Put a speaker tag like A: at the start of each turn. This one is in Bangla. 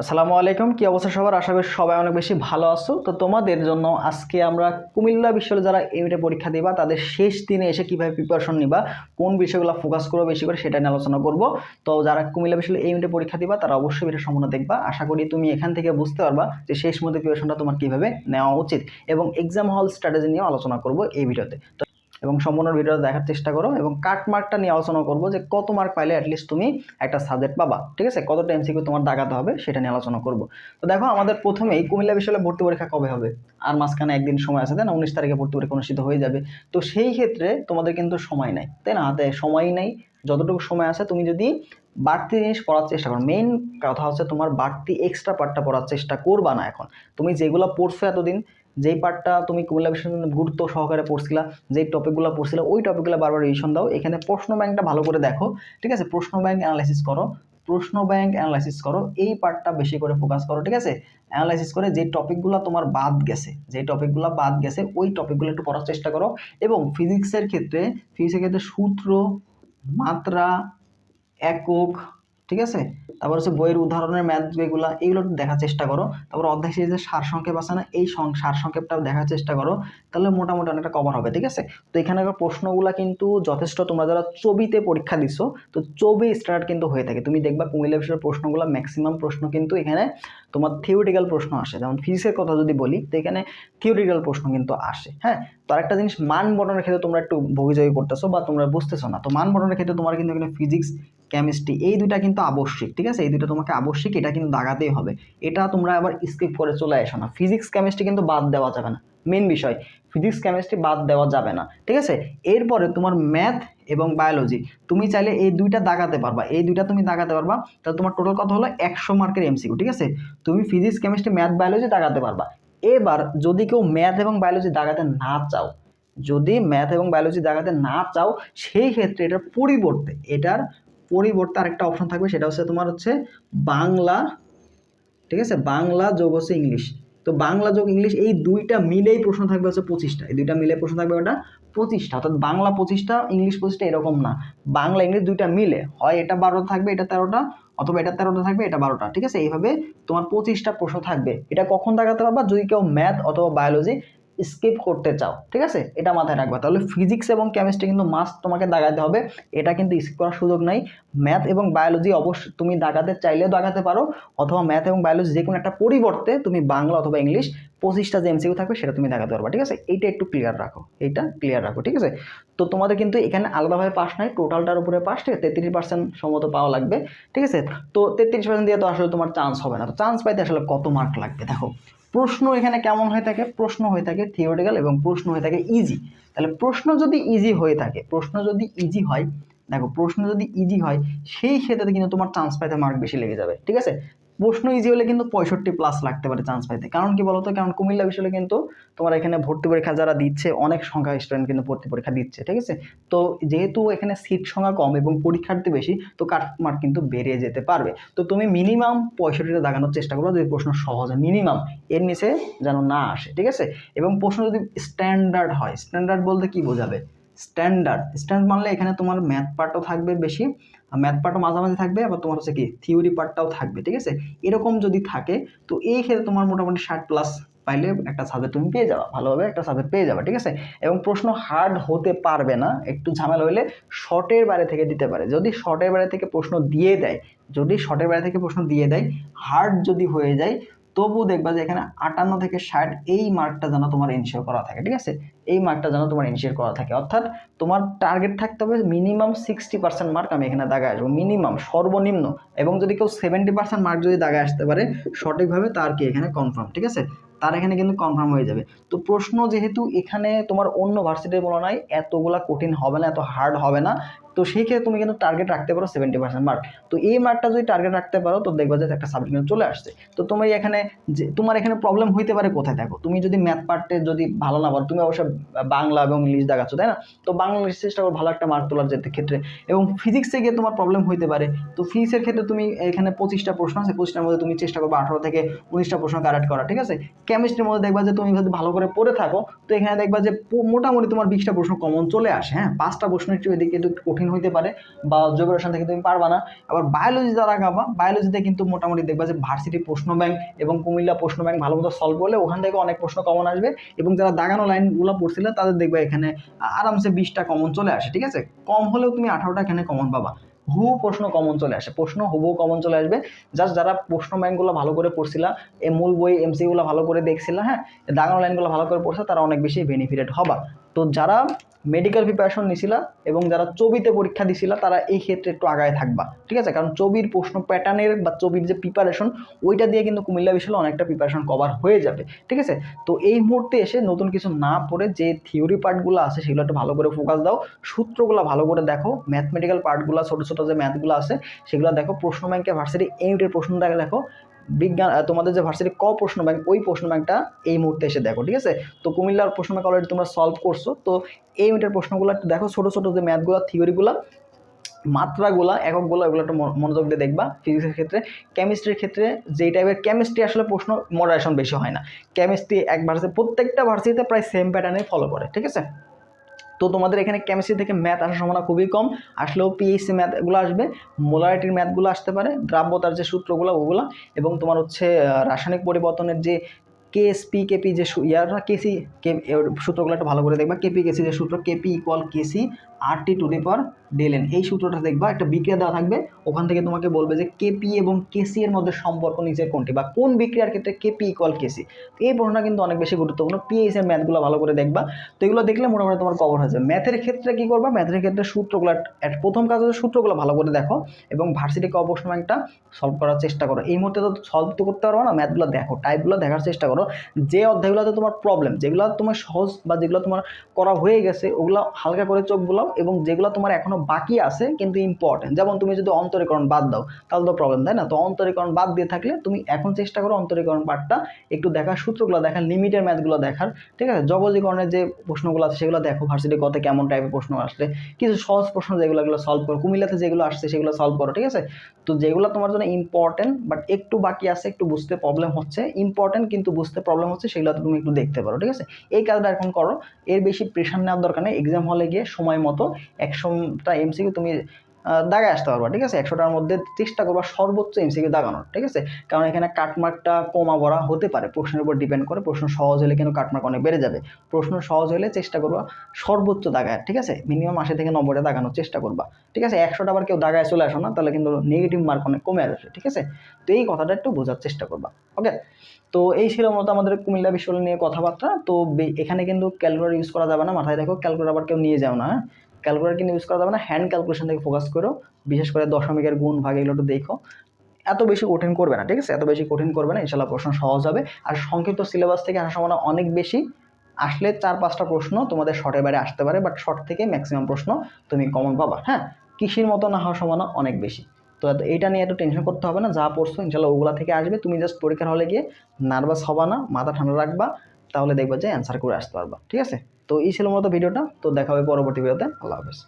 A: আসসালামু আলাইকুম, কি অবস্থা সবার? আশা করি সবাই অনেক বেশি ভালো আছো। তো তোমাদের জন্য আজকে আমরা কুমিল্লা বিশ্ববিদ্যালয়ে যারা এমিটে পরীক্ষা দিবা, তাদের শেষ দিনে এসে কীভাবে প্রিপারেশন নিবা, কোন বিষয়গুলো ফোকাস করব বেশি করে সেটা নিয়ে আলোচনা করব। তো যারা কুমিল্লা বিশ্ববিদ্যালয়ে এমিটে পরীক্ষা দিবা, তারা অবশ্যই এটা সম্পূর্ণ দেখবা। আশা করি তুমি এখান থেকে বুঝতে পারবা যে শেষ মধ্যে প্রিপারেশনটা তোমার কীভাবে নেওয়া উচিত। এবং এক্সাম হল স্ট্র্যাটেজি নিয়ে আলোচনা করব এই ভিডিওতে। তো এবং সম্পূর্ণ ভিডিওটা দেখার চেষ্টা করো এবং কাট মার্কটা নিয়ে আলোচনা করব যে কত মার্ক পাইলে অ্যাটলিস্ট তুমি একটা সাবজেক্ট পাবা। ঠিক আছে? কতটা এমসিকিউ তোমার দাগাতে হবে সেটা নিয়ে আলোচনা করব। তো দেখো, আমাদের প্রথমেই কুমিল্লা বিশ্ববিদ্যালয়ে ভর্তি পরীক্ষা কবে হবে? আর মাঝখানে একদিন সময় আছে, তাই না? উনিশ তারিখে ভর্তি পরীক্ষা অনুষ্ঠিত হয়ে যাবে। তো সেই ক্ষেত্রে তোমাদের কিন্তু সময় নাই, তাই না? হাতে সময়ই নাই। যতটুকু সময় আছে, তুমি যদি বাড়তি জিনিস পড়ার চেষ্টা করো। মেইন কথা হচ্ছে তোমার বাড়তি এক্সট্রা পার্টটা পড়ার চেষ্টা করবা না এখন। তুমি যেগুলো পড়ছো এতদিন যেই পার্টটা তুমি বিশ্ববিদ্যালয়ে গুরুত্ব সহকারে পড়ছিলা, যেই টপিকগুলো পড়ছিলা, ওই টপিকগুলো বারবার রিভিশন দাও। এখানে প্রশ্ন ব্যাংকটা ভালো করে দেখো, ঠিক আছে? প্রশ্ন ব্যাংক অ্যানালাইসিস করো, প্রশ্ন ব্যাংক অ্যানালাইসিস করো, এই পার্টটা বেশি করে ফোকাস করো, ঠিক আছে? অ্যানালাইসিস করে যে টপিকগুলো তোমার বাদ গেছে যে টপিকগুলো বাদ গেছে, ওই টপিকগুলো একটু পড়ার চেষ্টা করো। এবং ফিজিক্সের ক্ষেত্রে ফিজিক্সের ক্ষেত্রে সূত্র, মাত্রা, একক ঠিক আছে? তারপর হচ্ছে বইয়ের উদাহরণের ম্যাথ যেগুলো এইগুলো একটু দেখার চেষ্টা করো। তারপর অধ্যায় সিরিজের সার সংক্ষেপ আছে না? এই সং- সার সংক্ষেপটাও দেখার চেষ্টা করো। তাহলে মোটামুটি অনেকটা কভার হবে, ঠিক আছে? তো এখানকার প্রশ্নগুলো কিন্তু যথেষ্ট। তোমরা যারা চবিতে পরীক্ষা দিছো, তো চবি স্টার্ট কিন্তু হয়ে থাকে। তুমি দেখবা কুমিল্লা বিষয়ের প্রশ্নগুলো ম্যাক্সিমাম প্রশ্ন কিন্তু এখানে তোমার থিওরিটিক্যাল প্রশ্ন আসে। যেমন ফিজিক্সের কথা যদি বলি, তো এখানে থিওরিটিক্যাল প্রশ্ন কিন্তু আসে হ্যাঁ? তো আরেকটা জিনিস, মান বটনের ক্ষেত্রে তোমরা একটু ভোগিজয়ী করতেছো বা তোমরা বুঝতেছো না। তো মান বটনের ক্ষেত্রে তোমার কিন্তু এখানে ফিজিক্স কেমিস্ট্রি এই দুইটা কিন্তু আবশ্যিক, ঠিক আছে? এই দুটো তোমাকে আবশ্যিক, এটা কিন্তু দাগাতেই হবে। এটা তোমরা আবার স্কিপ করে চলে এসো না। ফিজিক্স কেমিস্ট্রি কিন্তু বাদ দেওয়া যাবে না। মেন বিষয় ফিজিক্স কেমিস্ট্রি বাদ দেওয়া যাবে না, ঠিক আছে? এরপরে তোমার ম্যাথ এবং বায়োলজি তুমি চাইলে এই দুইটা দাগাতে পারবা। এই দুইটা তুমি দাগাতে পারবা, তাহলে তোমার টোটাল কথা হলো? একশো মার্কের এমসিকিউ ঠিক আছে? তুমি ফিজিক্স কেমিস্ট্রি ম্যাথ বায়োলজি দাগাতে পারবা। এবার যদি কেউ ম্যাথ এবং বায়োলজি দাগাতে না চাও, যদি ম্যাথ এবং বায়োলজি দাগাতে না চাও, সেই ক্ষেত্রে এটার পরিবর্তে এটার পরিবর্তে আরেকটা অপশন থাকবে, সেটা হচ্ছে তোমার হচ্ছে বাংলা, ঠিক আছে? বাংলা যোগ হচ্ছে ইংলিশ। তো বাংলা যোগ ইংলিশ, এই দুইটা মিলেই প্রশ্ন থাকবে হচ্ছে পঁচিশটা। এই দুইটা মিলে প্রশ্ন থাকবে ওটা পঁচিশটা। অর্থাৎ বাংলা পঁচিশটা, ইংলিশ পঁচিশটা, এরকম না। বাংলা, ইংলিশ দুইটা মিলে, হয় এটা বারোটা থাকবে, এটা তেরোটা, অথবা এটা তেরোটা থাকবে, এটা বারোটা, ঠিক আছে? এইভাবে তোমার পঁচিশটা প্রশ্ন থাকবে। এটা কখন দেখাতে পারবা? যদি কেউ ম্যাথ অথবা বায়োলজি স্কিপ করতে চাও, ঠিক আছে? এটা মাথায় রাখবা। তাহলে ফিজিক্স এবং কেমিস্ট্রি কিন্তু মাস্ট তোমাকে দাগাতে হবে। এটা কিন্তু স্কিপ করার সুযোগ নাই। ম্যাথ এবং বায়োলজি অবশ্যই তুমি দাগাতে চাইলেও দাগাতে পারো, অথবা ম্যাথ এবং বায়োলজি যে কোনো একটা পরিবর্তে তুমি বাংলা অথবা ইংলিশ পঁচিশটা যে এমসিকিউ থাকবে সেটা তুমি দেখাতে পারবা, ঠিক আছে? এইটা একটু ক্লিয়ার রাখো। এইটা ক্লিয়ার রাখো, ঠিক আছে? তো তোমাদের কিন্তু এখানে আলাদাভাবে পাস নাই টোটালটার উপরে পাস ঠিক আছে তেত্রিশ পার্সেন্ট সম্মত পাওয়া লাগবে, ঠিক আছে? তো তেত্রিশ পার্সেন্ট দিয়ে তো আসলে তোমার চান্স হবে না। তো চান্স পাইতে আসলে কত মার্ক লাগবে, দেখো? প্রশ্ন এখানে কেমন হয়ে থাকে? প্রশ্ন হয়ে থাকে থিওরিটিক্যাল এবং প্রশ্ন হয়ে থাকে ইজি তাহলে প্রশ্ন যদি ইজি হয়ে থাকে, প্রশ্ন যদি ইজি হয়, দেখো প্রশ্ন যদি ইজি হয়, সেই ক্ষেত্রে কিন্তু তোমার চান্স পাইতে মার্ক বেশি লেগে যাবে, ঠিক আছে? প্রশ্ন ইজি হলে কিন্তু পঁয়ষট্টি প্লাস লাগতে পারে চান্স পাইতে। কারণ কি বলতো? কারণ কুমিল্লা বিশ্ববিদ্যালয়ে কিন্তু তোমার এখানে ভর্তি পরীক্ষা যারা দিচ্ছে, অনেক সংখ্যা স্টুডেন্ট কিন্তু ভর্তি পরীক্ষা দিচ্ছে, ঠিক আছে? তো যেহেতু এখানে সিট সংখ্যা কম এবং পরীক্ষার্থী বেশি, তো কাট মার্ক কিন্তু বেড়ে যেতে পারবে। তো তুমি মিনিমাম পঁয়ষট্টিটা দাগানোর চেষ্টা করো যদি প্রশ্ন সহজ মিনিমাম এর নিচে যেন না আসে, ঠিক আছে? এবং প্রশ্ন যদি স্ট্যান্ডার্ড হয় স্ট্যান্ডার্ড বলতে কি বোঝাবে? স্ট্যান্ডার্ড স্ট্যান্ডার্ড মানলে এখানে তোমার ম্যাথ পার্টও থাকবে বেশি ম্যাথ পার্টও মাঝামাঝি থাকবে, আবার তোমার হচ্ছে কি থিওরি পার্টটাও থাকবে, ঠিক আছে? এরকম যদি থাকে, তো এই ক্ষেত্রে তোমার মোটামুটি ষাট প্লাস পাইলে একটা সাবজেক্ট তুমি পেয়ে যাবা, ভালোভাবে একটা সাবজেক্ট পেয়ে যাবে, ঠিক আছে? এবং প্রশ্ন হার্ড হতে পারবে না, একটু ঝামেলা হলে শর্টের বাইরে থেকে দিতে পারে। যদি শর্টের বাইরে থেকে প্রশ্ন দিয়ে দেয়, যদি শর্টের বাইরে থেকে প্রশ্ন দিয়ে দেয় হার্ড যদি হয়ে যায়, তবু দেখবা যে এখানে আটান্ন থেকে ষাট এই মার্কটা যেন তোমার ইনশিওর করা থাকে, ঠিক আছে? এই মার্কটা যেন তোমার ইনশিওর করা থাকে। অর্থাৎ তোমার টার্গেট থাকতে হবে মিনিমাম সিক্সটি পার্সেন্ট মার্ক আমি এখানে দাগায় আসব। মিনিমাম সর্বনিম্ন। এবং যদি কেউ সেভেন্টি পার্সেন্ট মার্ক যদি দাগায় আসতে পারে, সঠিকভাবে তার কি এখানে কনফার্ম ঠিক আছে? তার এখানে কিন্তু কনফার্ম হয়ে যাবে। তো প্রশ্ন যেহেতু এখানে তোমার অন্য ভার্সিটির তুলনায় এতগুলা কঠিন হবে না, এত হার্ড হবে না, তো সেই ক্ষেত্রে তুমি কিন্তু টার্গেট রাখতে পারো সেভেন্টি পার্সেন্ট মার্ক তো এই মার্কটা যদি টার্গেট রাখতে পারো, তো দেখবা যে একটা সাবজেক্ট কিন্তু চলে আসছে। তো তুমি এখানে যে, তোমার এখানে প্রবলেম হইতে পারে কোথায়? দেখো, তুমি যদি ম্যাথ পার্টে যদি ভালো না পারো, তুমি অবশ্যই বাংলা এবং ইংলিশ দেখাচ্ছ, তাই না? তো বাংলা ইংলিশ চেষ্টা করো ভালো একটা মার্ক তোলার যেতে ক্ষেত্রে। এবং ফিজিক্সে গিয়ে তোমার প্রবলেম হইতে পারে। তো ফিজিক্সের ক্ষেত্রে তুমি এখানে পঁচিশটা প্রশ্ন আছে, পঁচিশটার মধ্যে তুমি চেষ্টা করবে আঠারো থেকে উনিশটা প্রশ্ন কারেক্ট করা, ঠিক আছে? কেমিস্ট্রির মধ্যে দেখবা যে তুমি যদি ভালো করে পড়ে থাকো, তো এখানে দেখবা যে মোটামুটি তোমার বিশটা প্রশ্ন কমন চলে আসে হ্যাঁ? পাঁচটা প্রশ্ন একটু এদিকে একটু কঠিন হইতে পারে বা জোগ্রাফি থেকে তুমি পারবা না। আবার বায়োলজি যারা গাবা বায়োলজিতে কিন্তু মোটামুটি দেখবা যে ভার্সিটি প্রশ্ন ব্যাংক এবং কুমিল্লা প্রশ্ন ব্যাংক ভালো মতো সলভ করলে ওখান থেকে অনেক প্রশ্ন কমন আসবে এবং যারা দাগানো লাইনগুলো পড়ছিলে তাদের দেখবে এখানে আরামসে বিশটা কমন চলে আসে, ঠিক আছে? কম হলেও তুমি আঠারোটা এখানে কমন পাবা। হু, প্রশ্ন কমন চলে আসে। প্রশ্ন, হুবহু কমন চলে আসবে। জাস্ট যারা প্রশ্ন ব্যাংকগুলো ভালো করে পড়ছিলা এই মূল বই এমসিগুলো ভালো করে দেখছিলা হ্যাঁ? দাগানো লাইনগুলো ভালো করে পড়ছে তারা অনেক বেশি বেনিফিটেড হবা। তো যারা মেডিকেল প্রিপারেশন নিছিলা এবং যারা চবিতে পরীক্ষা দিছিলা, তারা এই ক্ষেত্রে একটু আগায় থাকবা, ঠিক আছে? কারণ চবির প্রশ্ন প্যাটার্নের বা চবির যে প্রিপারেশন ওইটা দিয়ে কিন্তু কুমিল্লা বিশ্ববিদ্যালয়ে অনেকটা প্রিপারেশন কভার হয়ে যাবে, ঠিক আছে? তো এই মুহূর্তে এসে নতুন কিছু না পড়ে যে থিওরি পার্টগুলো আছে, সেগুলো একটু ভালো করে ফোকাস দাও। সূত্রগুলো ভালো করে দেখো ম্যাথমেটিক্যাল পার্টগুলো ছোটো ছোটো যে ম্যাথগুলো আছে, সেগুলো দেখো। প্রশ্ন ব্যাংকে ভার্সিটি ইউনিটের প্রশ্নটা দেখো। বিজ্ঞান তোমাদের যে ভার্সিটি ক প্রশ্ন ব্যাংক ওই প্রশ্ন ব্যাংকটা এই মুহূর্তে এসে দেখো, ঠিক আছে? তো কুমিল্লার প্রশ্ন ব্যাংক অলরেডি তোমরা সলভ করছ, তো এই ইউনিটের প্রশ্নগুলো একটু দেখো, ছোটো ছোটো যে ম্যাথগুলো থিওরিগুলো মাত্রাগুলো, এককগুলো, এগুলো একটু মন- মনোযোগ দিয়ে দেখবা ফিজিক্সের ক্ষেত্রে। কেমিস্ট্রির ক্ষেত্রে যেই টাইপের কেমিস্ট্রি আসলে প্রশ্ন মডারেশন বেশি হয় না। কেমিস্ট্রি এক ভার্সিটি প্রত্যেকটা ভার্সিটিতে প্রায় সেম প্যাটার্নে ফলো করে, ঠিক আছে? তো তোমাদের এখানে কেমিস্ট্রি থেকে ম্যাথ আসার সম্ভাবনা খুবই কম। আসলেও পিএইচসি ম্যাথগুলো আসবে মোলারিটির ম্যাথগুলো আসতে পারে, দ্রাব্যতার যে সূত্রগুলো, ওগুলো, এবং তোমার হচ্ছে রাসায়নিক পরিবর্তনের যে কেএসপি কেপি যে ইয়ারা কেসি কে সূত্রগুলো একটা ভালো করে দেখবা। কেপি কেসি যে সূত্র KP equal KC R T to the power delta n এই সূত্রটা দেখবা, একটা বিক্রিয়া দেওয়া থাকবে। ওখান থেকে তোমাকে বলবে যে কেপি এবং কেসি এর মধ্যে সম্পর্ক নিচের কোনটি বা কোন বিক্রিয়ার ক্ষেত্রে কেপি ইকুয়াল কেসি এই প্রশ্নটা কিন্তু অনেক বেশি গুরুত্বপূর্ণ। পিএইচ এর ম্যাথগুলো ভালো করে দেখবা। তো এগুলো দেখলে মোটামুটি তোমার কভার হয়ে যাবে। ম্যাথের ক্ষেত্রে কি করবা? ম্যাথের ক্ষেত্রে সূত্রগুলো প্রথম কাজ হচ্ছে সূত্রগুলো ভালো করে দেখো এবং ভার্সিটি ক প্রশ্ন ব্যাংকটা সলভ করার চেষ্টা করো। এই মুহূর্তে তো সলভ তো করতে পারব না ম্যাথগুলো দেখো টাইপগুলো দেখার চেষ্টা করো। যে অধ্যায়গুলোতে তোমার প্রবলেম যেগুলো তোমার সহজ বা যেগুলো তোমার করা হয়ে গেছে, ওগুলো হালকা করে চোখ বুলাও। এবং যেগুলো তোমার এখনও বাকি আছে কিন্তু ইম্পর্টেন্ট যেমন তুমি যদি অন্তরীকরণ বাদ দাও, তাহলে তো প্রবলেম তাই না? তো অন্তরীকরণ বাদ দিয়ে থাকলে তুমি এখন চেষ্টা করো অন্তরীকরণ পার্টটা একটু দেখার, সূত্রগুলো দেখার, লিমিটের ম্যাথগুলো দেখার, ঠিক আছে? জগজীকরণের যে প্রশ্নগুলো আছে সেগুলো দেখো ভার্সিটি কত কেমন টাইপের প্রশ্ন আসলে। কিছু সহজ প্রশ্ন যেগুলো সলভ করো। কুমিল্লাতে যেগুলো আসছে সেগুলো সলভ করো, ঠিক আছে? তো যেগুলো তোমার জন্য ইম্পর্টেন্ট বাট একটু বাকি আছে, একটু বুঝতে প্রবলেম হচ্ছে ইম্পর্টেন্ট কিন্তু বুঝতে প্রবলেম হচ্ছে, সেগুলো তুমি একটু দেখতে পারো, ঠিক আছে? এই কাজটা এখন করো। এর বেশি প্রেশার নেওয়ার দরকার নেই। এক্সাম হলে গিয়ে সময় মতো একশোটা এমসিকিউ তুমি দাগায় আসতে পারবা, ঠিক আছে? একশোটার মধ্যে চেষ্টা করবা সর্বোচ্চ এমসিকিউ দাগানোর, ঠিক আছে? কারণ এখানে কাটমার্কটা কমা বড়া হতে পারে, প্রশ্নের উপর ডিপেন্ড করে, প্রশ্ন সহজ হলে কিন্তু কাটমার্ক অনেক বেড়ে যাবে। প্রশ্ন সহজ হলে চেষ্টা করবা সর্বোচ্চ দাগায়, ঠিক আছে? মিনিমাম আশি থেকে নব্বইটা দাগানোর চেষ্টা করবা, ঠিক আছে? একশোটা আবার কেউ দাগায় চলে আসো না, তাহলে কিন্তু নেগেটিভ মার্ক অনেক কমে আসবে, ঠিক আছে? তো এই কথাটা একটু বোঝার চেষ্টা করবা ওকে তো এই ছিল মতো আমাদের কুমিল্লা বিশ্ববিদ্যালয় নিয়ে কথাবার্তা। তো এখানে কিন্তু ক্যালকুলেটর ইউজ করা যাবে না, মাথায় দেখো ক্যালকুলেটর আবার কেউ নিয়ে যাও না হ্যাঁ? ক্যালকুলেটর কিন্তু ইউজ করা যাবে না হ্যান্ড ক্যালকুলেশন থেকে ফোকাস করো, বিশেষ করে দশমিকের গুণ ভাগ এগুলো একটু দেখো। এত বেশি কঠিন করবে না, ঠিক আছে? এত বেশি কঠিন করবে না ইনশাল্লাহ প্রশ্ন সহজ হবে। আর সংক্ষিপ্ত সিলেবাস থেকে আসার সম্ভাবনা অনেক বেশি। আসলে চার পাঁচটা প্রশ্ন তোমাদের শর্টের বাইরে আসতে পারে বাট শর্ট থেকে ম্যাক্সিমাম প্রশ্ন তুমি কমন পাবা হ্যাঁ? কৃষির মতো না হওয়ার সম্ভাবনা অনেক বেশি। তো এটা নিয়ে এত টেনশন করতে হবে না, যা পড়ছো ইনশাল্লাহ ওগুলা থেকে আসবে। তুমি জাস্ট পরীক্ষার হলে গিয়ে নার্ভাস হবা না, মাথা ঠান্ডা রাখবা, তাহলে দেখবা যে অ্যান্সার করে আসতে পারবা, ঠিক আছে? তো এই ছিল মূলত ভিডিওটা। তো দেখা হবে পরবর্তী ভিডিওতে। আল্লাহ হাফেজ।